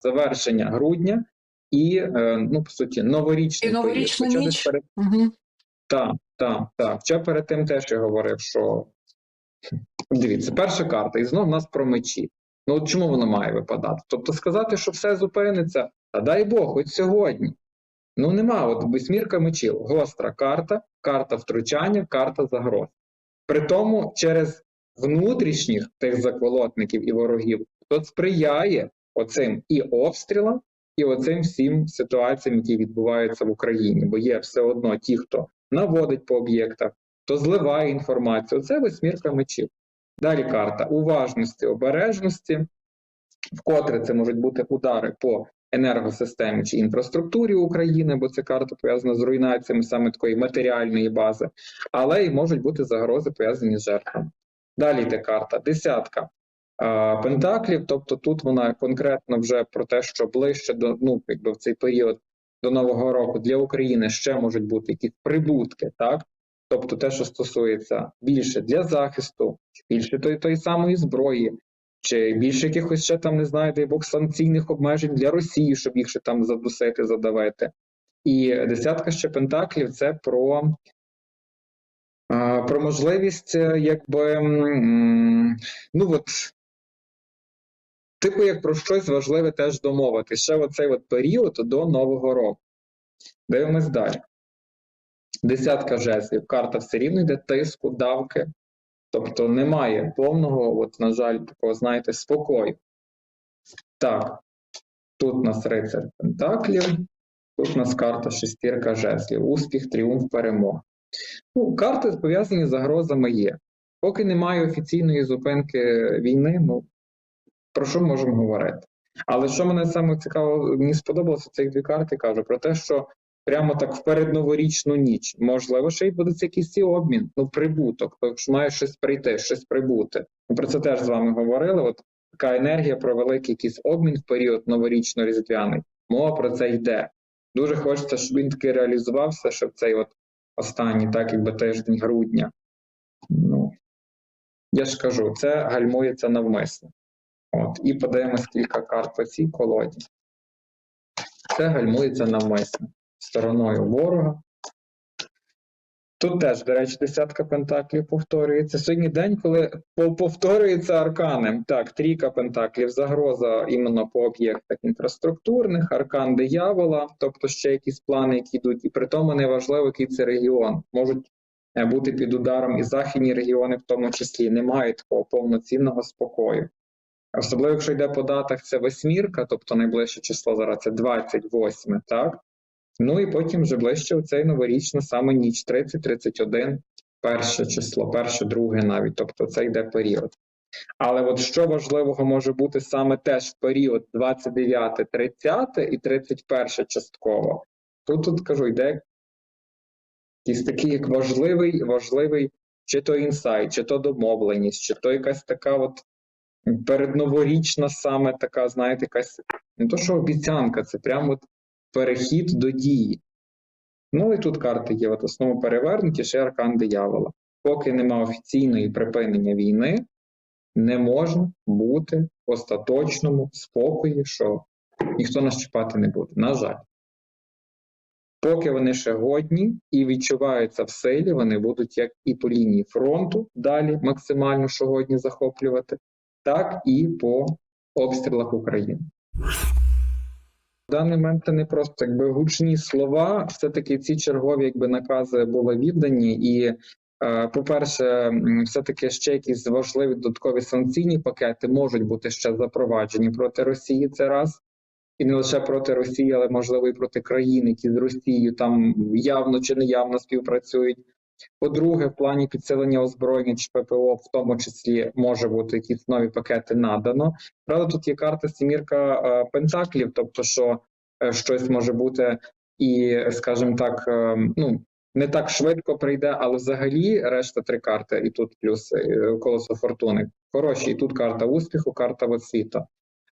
завершення грудня і, е, ну, по суті, новорічний І новорічна період. Ніч. перед- Угу. Так, так, так. Хоча перед тим теж я говорив, що дивіться, перша карта, і знов нас про мечі. Ну от чому воно має випадати? Тобто сказати, що все зупиниться, а дай Бог, хоч сьогодні. Ну нема, от восьмірка мечів, гостра карта, карта втручання, карта загроз. При тому через внутрішніх тих заколотників і ворогів, то сприяє оцим і обстрілам, і оцим всім ситуаціям, які відбуваються в Україні, бо є все одно ті, хто наводить по об'єктах, хто зливає інформацію. Це восьмірка мечів. Далі карта уважності, обережності, вкотре це можуть бути удари по енергосистемі чи інфраструктурі України, бо це карта пов'язана з руйнаціями саме такої матеріальної бази, але й можуть бути загрози пов'язані з жертвами. Далі йде карта десятка пентаклів, тобто тут вона конкретно вже про те, що ближче до ну, якби в цей період до Нового року для України ще можуть бути якісь прибутки, так? Тобто те, що стосується більше для захисту, більше тої, тої самої зброї, чи більше якихось ще там, не знаю, дай Бог, санкційних обмежень для Росії, щоб їх ще там задусити, задавити. І десятка ще пентаклів це про, про можливість, е, якби, ну от, типу, як про щось важливе теж домовити. Ще оцей от період до Нового року. Дивимось далі. Десятка жезлів. Карта все рівно йде тиску, давки. Тобто немає повного, от, на жаль, такого, знаєте, спокою. Так, тут у нас рицар Пентаклів, тут у нас карта шестірка жезлів, успіх, тріумф, перемога. Ну, карти пов'язані з загрозами є. Поки немає офіційної зупинки війни, ну про що можемо говорити? Але що мене саме цікаво, мені сподобалося цих дві карти, кажу про те, що прямо так в передноворічну ніч, можливо, ще й буде якийсь обмін, ну прибуток, тобто що має щось прийти, щось прибути. Ми про це теж з вами говорили. От така енергія про великий якийсь обмін в період новорічно-різдвяний. Мова про це йде. Дуже хочеться, щоб він таки реалізувався, щоб цей от останній, так якби тиждень грудня. Ну, я ж кажу, це гальмується навмисно. От, і подивимось кілька карт по цій колоді. Це гальмується навмисно стороною ворога. Тут теж, до речі, десятка пентаклів повторюється. Сьогодні день, коли по- повторюється аркани. Так, трійка пентаклів, загроза іменно по об'єктах інфраструктурних, аркан диявола, тобто ще якісь плани, які йдуть, і при тому неважливо, який це регіон. Можуть е, бути під ударом і західні регіони, в тому числі, немає такого повноцінного спокою. Особливо, якщо йде по датах, це восьмірка, тобто найближче число зараз це 28, так? Ну і потім вже ближче у цей новорічна саме ніч 30-31, перше число, перше, друге навіть, тобто це йде період. Але от що важливого може бути саме теж в період 29, 30 і 31 частково, тут тут кажу, йде якийсь такий як важливий, важливий, чи то інсайт, чи то домовленість, чи то якась така от передноворічна саме така, знаєте, якась не то, що обіцянка, це прямо от перехід до дії. Ну і тут карти є в основному перевернуті, ще аркан диявола. Поки нема офіційної припинення війни, не може бути в остаточному спокої, що ніхто нас чіпати не буде. На жаль. Поки вони ще годні і відчуваються в силі, вони будуть як і по лінії фронту далі максимально що годні захоплювати, так і по обстрілах України. В даний момент це не просто якби гучні слова, все-таки ці чергові якби накази були віддані, і, е, по-перше, все-таки ще якісь важливі додаткові санкційні пакети можуть бути ще запроваджені проти Росії. Це раз. І не лише проти Росії, але можливо і проти країн, які з Росією там явно чи неявно співпрацюють. По-друге, в плані підсилення озброєння чи ППО, в тому числі може бути якісь нові пакети надано. Правда, тут є карта Сімірка е, Пентаклів, тобто, що е, щось може бути і, скажімо так, е, ну не так швидко прийде, але взагалі решта три карти, і тут плюс колесо фортуни. Хороші, і тут карта успіху, карта освіта.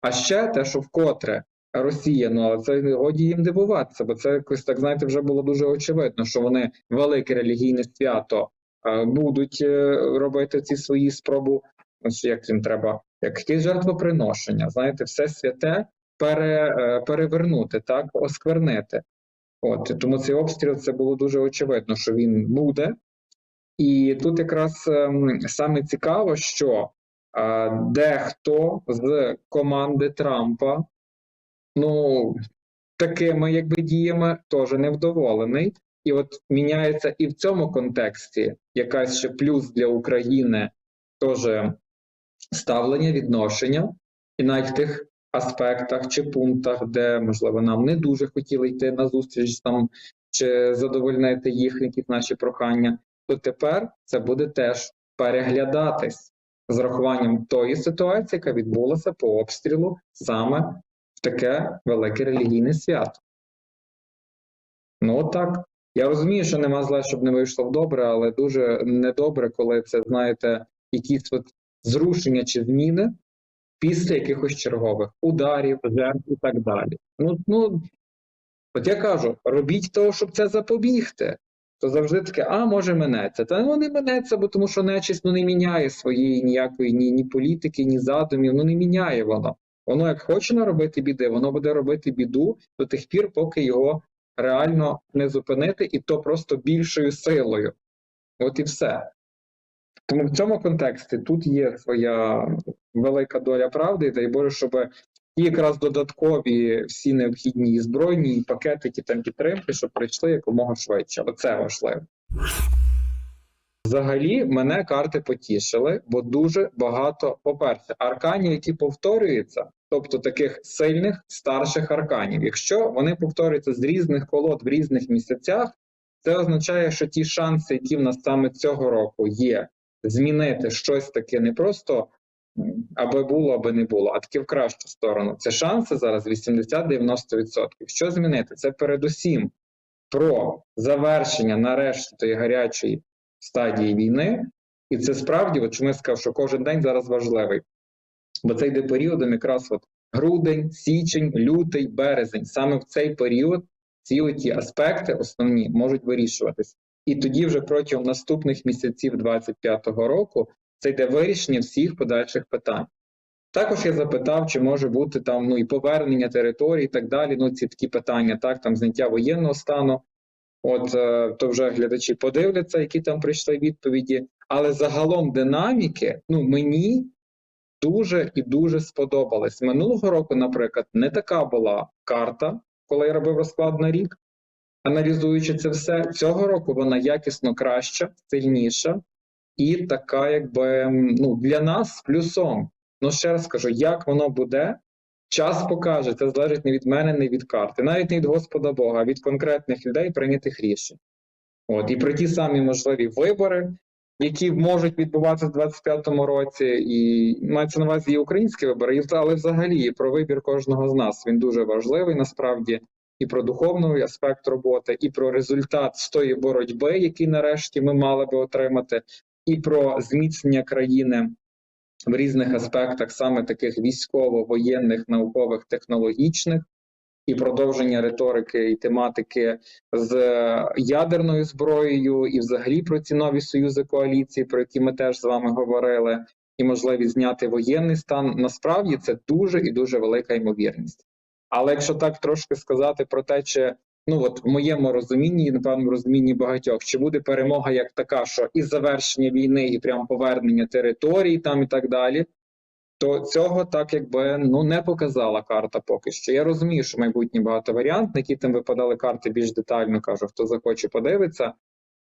А ще те, що вкотре Росія, ну це годі їм дивуватися, бо це якось так знаєте, вже було дуже очевидно, що вони велике релігійне свято е, будуть е, робити ці свої спробу. ну, Як їм треба, як жертвоприношення, знаєте, все святе пере, е, перевернути, так, осквернити. От тому цей обстріл це було дуже очевидно, що він буде. І тут якраз ем, саме цікаво, що дехто з команди Трампа, ну, такими якби діями теж невдоволений. І от міняється і в цьому контексті якась ще плюс для України теж ставлення, відношення, і навіть в тих аспектах чи пунктах, де, можливо, нам не дуже хотіли йти на зустріч там чи задовольнити їх якісь наші прохання, то тепер це буде теж переглядатись з рахуванням тої ситуації, яка відбулася по обстрілу саме таке велике релігійне свято. Ну, от так. Я розумію, що нема зла, щоб не вийшло добре, але дуже недобре, коли це, знаєте, якісь от зрушення чи зміни після якихось чергових ударів, жертв і так далі. Ну, ну, от я кажу, робіть того, щоб це запобігти. То завжди таке, а може минеться. Та ну не минеться, бо тому що нечисть ну, не міняє своєї ніякої ні, ні політики, ні задумів, ну не міняє воно. Воно як хоче наробити біди, воно буде робити біду до тих пір, поки його реально не зупинити, і то просто більшою силою. От і все. Тому в цьому контексті тут є своя велика доля правди, і дай Боже, щоб і якраз додаткові всі необхідні і збройні і пакетики там підтримки, щоб прийшли якомога швидше. Оце важливо. Взагалі, мене карти потішили, бо дуже багато, по-перше, арканів, які повторюються, тобто таких сильних старших арканів. Якщо вони повторюються з різних колод в різних місяцях, це означає, що ті шанси, які в нас саме цього року є, змінити щось таке не просто аби було, аби не було, а таки в кращу сторону. Це шанси зараз 80-90%. Що змінити? Це передусім про завершення нарешті тої гарячої стадії війни, і це справді, от чому я сказав, що кожен день зараз важливий, бо це йде періодом якраз от грудень, січень, лютий, березень. Саме в цей період ці оті аспекти основні можуть вирішуватись. І тоді, вже протягом наступних місяців 25-го року, це йде вирішення всіх подальших питань. Також я запитав, чи може бути там ну і повернення територій і так далі. Ну, ці такі питання, так, там зняття воєнного стану. От е, то вже глядачі подивляться, які там прийшли відповіді. Але загалом динаміки, ну мені дуже і дуже сподобались. Минулого року, наприклад, не така була карта, коли я робив розклад на рік, аналізуючи це все. Цього року вона якісно краща, сильніша і така, якби ну, для нас плюсом. Ну ще раз скажу, як воно буде, час покаже. Це залежить не від мене, не від карти, навіть не від Господа Бога, а від конкретних людей прийнятих рішень. От і про ті самі можливі вибори, які можуть відбуватися в 25-му році, і мається на увазі і українські вибори, але взагалі і про вибір кожного з нас. Він дуже важливий насправді. І про духовний аспект роботи, і про результат з тої боротьби, який нарешті ми мали би отримати, і про зміцнення країни в різних аспектах, саме таких військово-воєнних, наукових, технологічних, і продовження риторики і тематики з ядерною зброєю, і взагалі про ці нові союзи коаліції, про які ми теж з вами говорили, і можливість зняти воєнний стан. Насправді це дуже і дуже велика ймовірність. Але якщо так трошки сказати про те, чи ну от в моєму розумінні, і напевно розумінні багатьох, чи буде перемога як така, що і завершення війни, і прям повернення територій там і так далі, то цього так якби ну не показала карта поки що. Я розумію, що майбутнє багатоваріантне, які там випадали карти більш детально, кажу, хто захоче подивиться.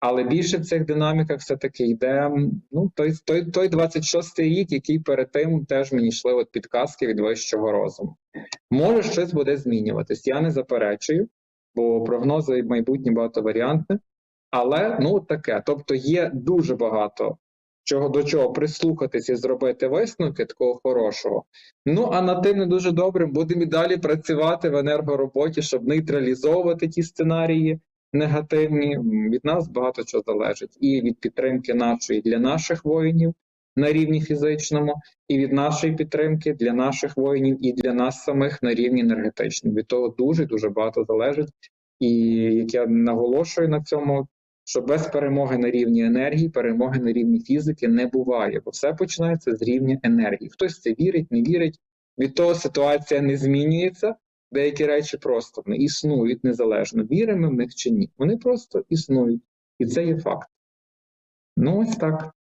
Але більше в цих динаміках все-таки йде ну, той, той, той 26-й рік, який перед тим теж мені йшли от підказки від вищого розуму. Може, щось буде змінюватись. Я не заперечую, бо прогнози майбутнє багатоваріантне. Але ну таке. Тобто є дуже багато чого до чого прислухатися і зробити висновки такого хорошого. Ну а над тим не дуже добрим будемо і далі працювати в енергороботі, щоб нейтралізовувати ті сценарії негативні. Від нас багато чого залежить, і від підтримки нашої для наших воїнів на рівні фізичному, і від нашої підтримки для наших воїнів, і для нас самих на рівні енергетичному. Від того дуже дуже багато залежить. І як я наголошую на цьому, що без перемоги на рівні енергії, перемоги на рівні фізики не буває, бо все починається з рівня енергії. Хтось це вірить, не вірить. Від того ситуація не змінюється. Деякі речі просто не існують незалежно, віримо в них чи ні. Вони просто існують. І це є факт. Ну, ось так.